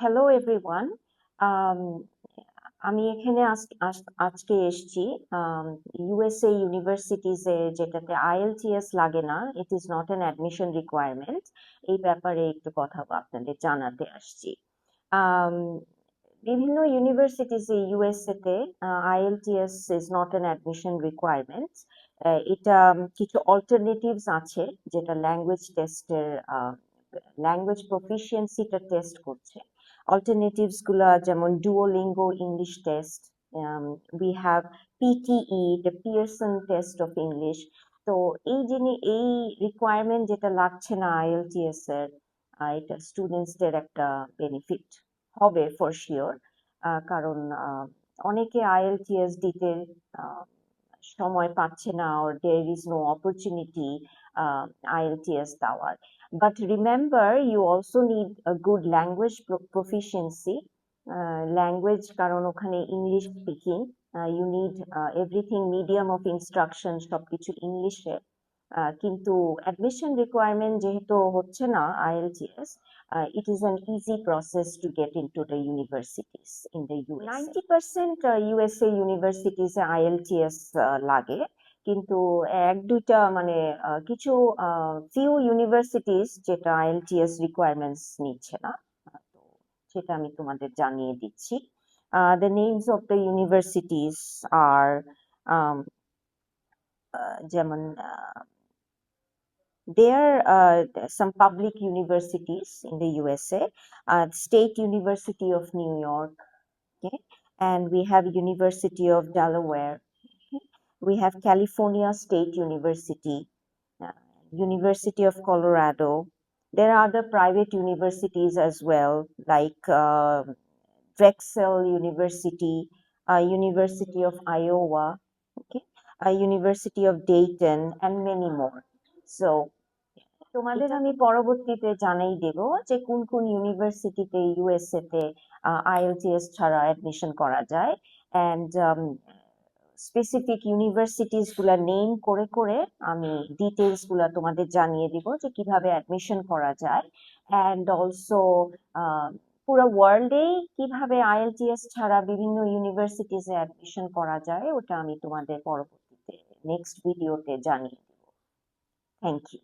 Hello everyone Um, আমি এখানে আজ- আজ- আজকে এসছি। ইউএসএ ইউনিভার্সিটিজে যেটাতে আইএলটিএস লাগে না it is not an admission requirement এই ব্যাপারে একটু কথা আপনাদের জানাতে আসছি। Um, বিভিন্ন ইউনিভার্সিটিজে ইউএসএ তে IELTS is not an admission requirement এটা কিছু অল্টারনেটিভস আছে যেটা ল্যাঙ্গুয়েজ টেস্টের ল্যাঙ্গুয়েজ প্রফিসিয়েন্সিটা টেস্ট করছে। Alternatives গুলা যেমন Duolingo English test we have PTE the Pearson test of English তো এই জিনিস, এই রিকোয়ারমেন্ট যেটা লাগছে না আইএলটিএস এর এটা স্টুডেন্টসদের একটা বেনিফিট হবে ফর শিওর কারণ অনেকে আইএলটিএস দিতে সময় পাচ্ছে না or there is no opportunity I L T S দেওয়ার। But remember you also need a good language proficiency language কারণ ওখানে English speaking you need everything medium of instruction সবকিছু ইংলিশের কিন্তু অ্যাডমিশন রিকোয়ারমেন্ট যেহেতু হচ্ছে না IELTS it is an easy process to get into the universities in the US. 90% USA universities ah, লাগে কিন্তু এক দুইটা মানে আহ, কিছু ফিউ ইউনিভার্সিটিস যেটা আইএলটিএস রিকোয়ারমেন্টস নিচ্ছে না তো সেটা আমি তোমাদের জানিয়ে দিচ্ছি the names of the universities আর যেমন there are uh, some public universities in the USA, uh, State University of New York, okay, and we have University of Delaware, okay, we have California State University, uh, University of Colorado. There are other private universities as well, like uh, Drexel University, uh, University of Iowa, okay, uh, University of Dayton, and many more. So তোমাদের আমি পরবর্তীতে জানাই দেব যে কোন কোন ইউনিভার্সিটিতে USA তে IELTS ছাড়া অ্যাডমিশন করা যায়। অ্যান্ড স্পেসিফিক ইউনিভার্সিটিসগুলা নেম করে করে আমি ডিটেলসগুলা তোমাদের জানিয়ে দিব যে কীভাবে অ্যাডমিশন করা যায়। অ্যান্ড অলসো পুরো ওয়ার্ল্ডে কীভাবে আইএলটিএস ছাড়া বিভিন্ন ইউনিভার্সিটিসে অ্যাডমিশন করা যায় ওটা আমি তোমাদের পরবর্তীতে নেক্সট ভিডিওতে জানিয়ে দেব। Thank you